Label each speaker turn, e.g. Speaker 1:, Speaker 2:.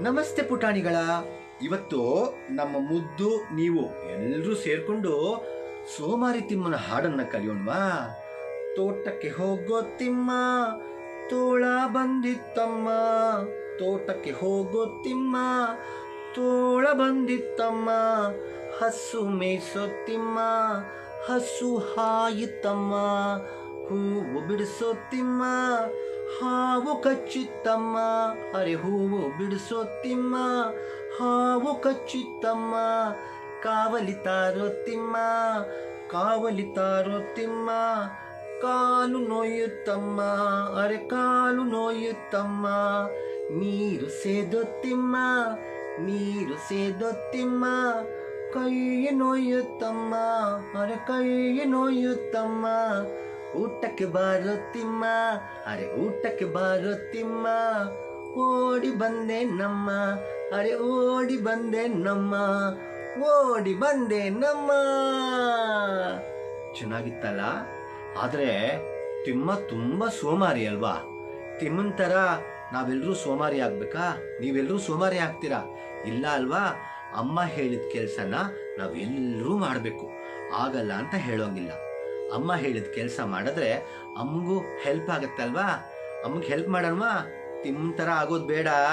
Speaker 1: ನಮಸ್ತೆ ಪುಟಾಣಿಗಳ. ಇವತ್ತು ನಮ್ಮ ಮುದ್ದು, ನೀವು ಎಲ್ಲರೂ ಸೇರ್ಕೊಂಡು ಸೋಮಾರಿ ತಿಮ್ಮನ ಹಾಡನ್ನ ಕಲಿಯೋಣವಾ? ತೋಟಕ್ಕೆ ಹೋಗೋ ತಿಮ್ಮ, ತೋಳ ಬಂದಿತ್ತಮ್ಮ. ತೋಟಕ್ಕೆ ಹೋಗೋ ತಿಮ್ಮ, ತೋಳ ಬಂದಿತ್ತಮ್ಮ. ಹಸು ಮೇಯಿಸೋ ತಿಮ್ಮ, ಹಸು ಹಾಯಿತಮ್ಮ ಹೂವು ಬಿಡಿಸೋತಿಮ್ಮ ಹಾವು ಕಚ್ಚಿತ್ತಮ್ಮ. ಅರೆ ಹೂವು ಬಿಡಿಸೋತಿಮ್ಮ ಹಾವು ಕಚ್ಚಿತ್ತಮ್ಮ. ಕಾವಲಿ ತಾರೋತಿಮ್ಮ ಕಾವಲಿ ತಾರೋತಿಮ್ಮ. ಕಾಲು ನೋಯುತ್ತಮ್ಮ, ಅರೆ ಕಾಲು ನೋಯುತ್ತಮ್ಮ. ನೀರು ಸೇದೊತ್ತಿಮ್ಮ ತಿಮ್ಮ ನೀರು ಸೇದೊತ್ತಿಮ್ಮ ತಿಮ್ಮ ಕೈ ನೋಯುತ್ತಮ್ಮ, ಅರೆ ಕೈ ನೋಯುತ್ತಮ್ಮ. ಊಟಕ್ಕೆ ಬಾರೋ ತಿಮ್ಮ ಅರೆ ಊಟಕ್ಕೆ ಬಾರೋ ತಿಮ್ಮ ಓಡಿ ಬಂದೆ ನಮ್ಮ, ಅರೆ ಓಡಿ ಬಂದೆ ನಮ್ಮ, ಓಡಿ ಬಂದೆ ನಮ್ಮ. ಚೆನ್ನಾಗಿತ್ತಲ್ಲ? ಆದರೆ ತಿಮ್ಮ ತುಂಬ ಸೋಮಾರಿ ಅಲ್ವಾ? ತಿಮ್ಮನ ಥರ ನಾವೆಲ್ಲರೂ ಸೋಮಾರಿ ಆಗ್ಬೇಕಾ? ನೀವೆಲ್ಲರೂ ಸೋಮಾರಿ ಆಗ್ತೀರಾ? ಇಲ್ಲ ಅಲ್ವಾ? ಅಮ್ಮ ಹೇಳಿದ ಕೆಲಸನ ನಾವೆಲ್ಲರೂ ಮಾಡಬೇಕು. ಆಗಲ್ಲ ಅಂತ ಹೇಳೋಂಗಿಲ್ಲ. ಅಮ್ಮ ಹೇಳಿದ ಕೆಲಸ ಮಾಡಿದ್ರೆ ಅಮ್ಮಗೂ ಹೆಲ್ಪ್ ಆಗುತ್ತಲ್ವಾ? ಅಮ್ಮಗೆ ಹೆಲ್ಪ್ ಮಾಡೋಣವಾ ತಿಮ್ಮ ಥರ ಆಗೋದು ಬೇಡ.